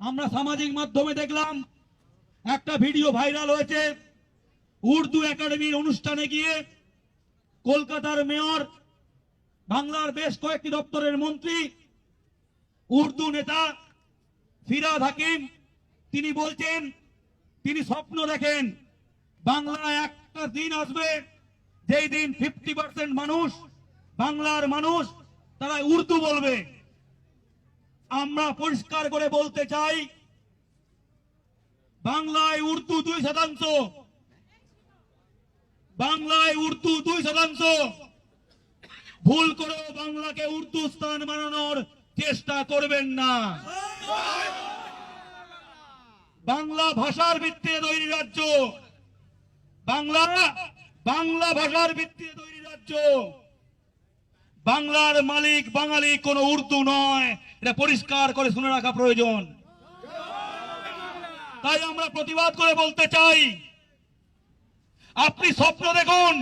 আমরা সামাজিক মাধ্যমে দেখলাম, একটা ভিডিও ভাইরাল হয়েছে। উর্দু একাডেমির অনুষ্ঠানে গিয়ে কলকাতার মেয়র, বাংলার বেশ কয়েকটি দপ্তরের মন্ত্রী, উর্দু নেতা ফিরাদ হাকিম, তিনি বলছেন, তিনি স্বপ্ন দেখেন, বাংলায় একটা দিন আসবে, যেই দিন ফিফটি পার্সেন্ট মানুষ, বাংলার মানুষ, তারা উর্দু বলবে। আমরা পরিষ্কার করে বলতে চাই, বাংলায় উর্দু দুই শতাংশ। বাংলায় উর্দু দুই শতাংশ। ভুল করেও বাংলাকে উর্দু স্থান বানানোর চেষ্টা করবেন না। বাংলা ভাষার ভিত্তিতে তৈরি রাজ্য। বাংলা বাংলা ভাষার ভিত্তিতে তৈরি রাজ্য। বাংলার মালিক বাঙালি কোনো উর্দু নয়। এটা পরিষ্কার করে শুনে রাখা প্রয়োজন। তাই আমরা প্রতিবাদ করে বলতে চাই, আপনি স্বপ্ন দেখুন।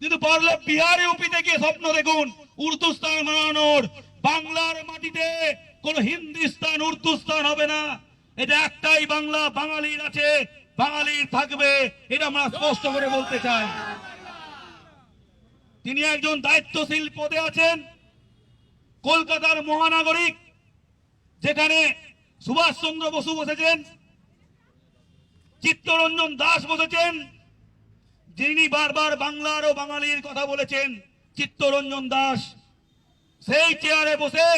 কিন্তু পারলে বিহার ইউপিতে গিয়ে স্বপ্ন দেখুন, উর্দু স্থান বানানোর। বাংলার মাটিতে কোন হিন্দুস্তান উর্দু স্থান হবে না। এটা একটাই বাংলা, বাঙালির আছে, বাঙালির থাকবে, এটা আমরা স্পষ্ট করে বলতে চাই। তিনি একজন দায়িত্বশীল পদে আছেন, কলকাতার মহানাগরিক, যেখানে সুভাষচন্দ্র বসু বসেছেন, চিত্তরঞ্জন দাস বসেছেন, যিনি বারবার বাংলার ও বাঙালির কথা বলেছেন, চিত্তরঞ্জন দাস। সেই চেয়ারে বসে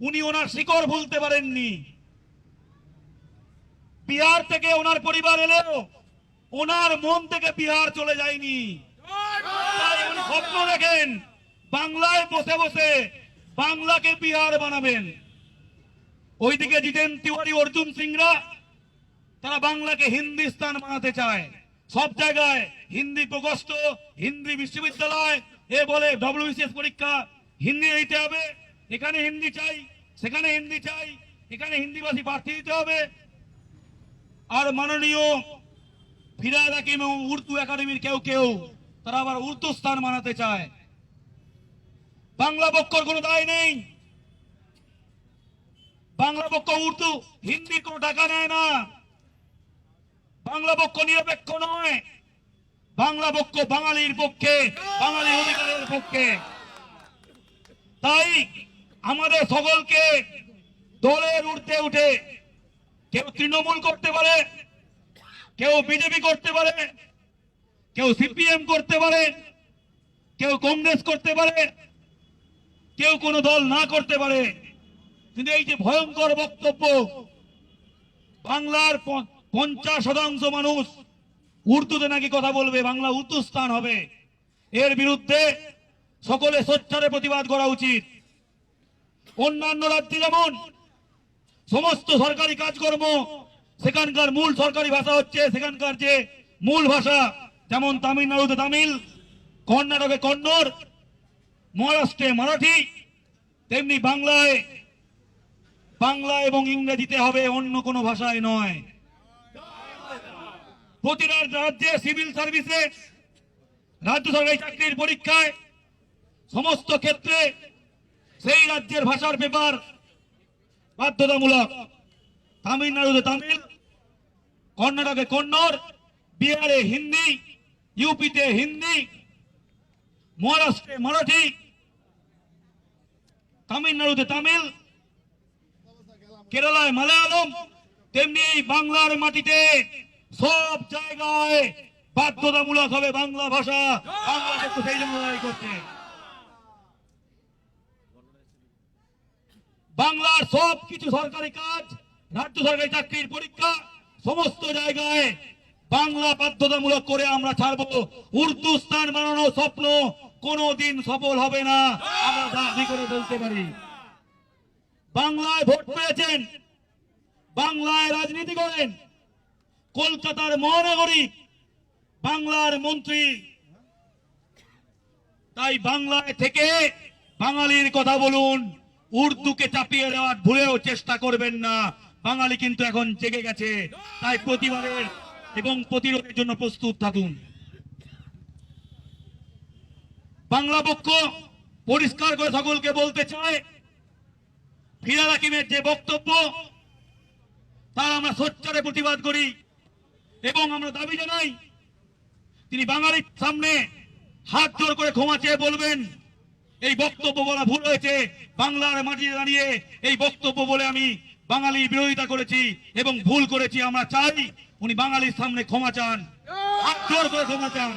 উনি ওনার শিকড় ভুলতে পারেননি। বিহার থেকে ওনার পরিবার এলেও ওনার মন থেকে বিহার চলে যায়নি। স্বপ্ন দেখেন, বাংলায় বসে বসে বাংলাকে বিহার বানাবেন। ওইদিকে জিতেন তিওয়ারি অর্জুন সিংরা, তারা বাংলাকে হিন্দিস্তান বানাতে চায়। সব জায়গায় হিন্দি প্রকোষ্ঠ, হিন্দি বিশ্ববিদ্যালয়, এ বলে ডব্লিউবিসিএস পরীক্ষা, হিন্দি দিতে হবে, এখানে হিন্দি চাই, সেখানে হিন্দি চাই, এখানে হিন্দিভাষী প্রার্থী দিতে হবে। আর মাননীয় ফিরাদ হাকিম এবং উর্দু একাডেমির কেউ কেউ তারা আবার উর্দু স্থান বানাতে চায়। বাংলা পক্ষর কোনো দায় নেই। বাংলা পক্ষ উর্দু হিন্দির কোনো টাকা নেয় না। বাংলা পক্ষ নিরপেক্ষ নয়। বাংলা পক্ষ বাঙালির পক্ষে, বাঙালি অধিকারের পক্ষে। তাই আমাদের সকলকে দলের উঠতে উঠে, কেউ তৃণমূল করতে পারে, কেউ বিজেপি করতে পারে কেউ সিপিএম করতে পারে, কেউ কংগ্রেস করতে পারে, কেউ কোনো দল না করতে পারে। কিন্তু এই যে ভয়ঙ্কর বক্তব্য, বাংলার পঞ্চাশ শতাংশ মানুষ উর্দুতে নাকি কথা বলবে, বাংলা উর্দু স্থান হবে। এর বিরুদ্ধে সকলে সোচ্চারে প্রতিবাদ করা উচিত। অন্যান্য রাজ্যে যেমন সমস্ত সরকারি কাজকর্ম, সেখানকার মূল সরকারি ভাষা হচ্ছে, সেখানকার যে মূল ভাষা যেমন তামিলনাড়ুতে তামিল, কর্ণাটকে কন্নড়, মহারাষ্ট্রে মারাঠি, তেমনি বাংলায়, বাংলা এবং ইংরেজিতে হবে অন্য কোনো ভাষায় নয়। প্রতিটা রাজ্যে সিভিল সার্ভিসে, রাজ্য সরকারি চাকরির পরীক্ষায়, সমস্ত ক্ষেত্রে সেই রাজ্যের ভাষার পেপার বাধ্যতামূলক। তামিলনাড়ুতে তামিল, কর্ণাটকে কন্নড়, বিহারে হিন্দি ইউপিতে হিন্দি, মহারাষ্ট্রে মারাঠি, তামিলনাড়ুতে তামিল, কেরালায় মালায়ালম, তেমনি বাংলার মাটিতে সব জায়গায় বাধ্যতামূলক হবে বাংলা ভাষা বাংলা কিন্তু সেই জন্য লড়াই করছে। বাংলার সব কিছু সরকারি কাজ, রাজ্য সরকারি চাকরির পরীক্ষা, সমস্ত জায়গায় বাংলা বাধ্যতামূলক করে আমরা ছাড়বো। উর্দু স্থান বানানোর স্বপ্ন কোনোদিন সফল হবে না। আমরা দাবি করে বলতে পারি। বাংলায় ভোট পেয়েছেন। বাংলায় রাজনীতি করেন। কলকাতার মহানগরী বাংলার মন্ত্রী। তাই বাংলায় থেকে বাঙালির কথা বলুন। উর্দুকে চাপিয়ে দেওয়ার ভুলেও চেষ্টা করবেন না। বাঙালি কিন্তু এখন জেগে গেছে। তাই প্রতিবাদের এবং প্রতিরোধের জন্য প্রস্তুত থাকুন। বাংলা পক্ষ পরিষ্কার করে সকলকে বলতে চায় ফিরাদ হাকিমের যে বক্তব্য, তার আমরা সোচ্চারে প্রতিবাদ করি এবং আমরা দাবি জানাই, তিনি বাঙালির সামনে হাত জোর করে ক্ষমা চেয়ে বলবেন, এই বক্তব্য বলা ভুল হয়েছে, বাংলার মাটিতে দাঁড়িয়ে এই বক্তব্য বলে আমি বাঙালির বিরোধিতা করেছি এবং ভুল করেছি, আমরা চাই উনি বাঙালির সামনে ক্ষমা চান। হাত করে ক্ষমা চান।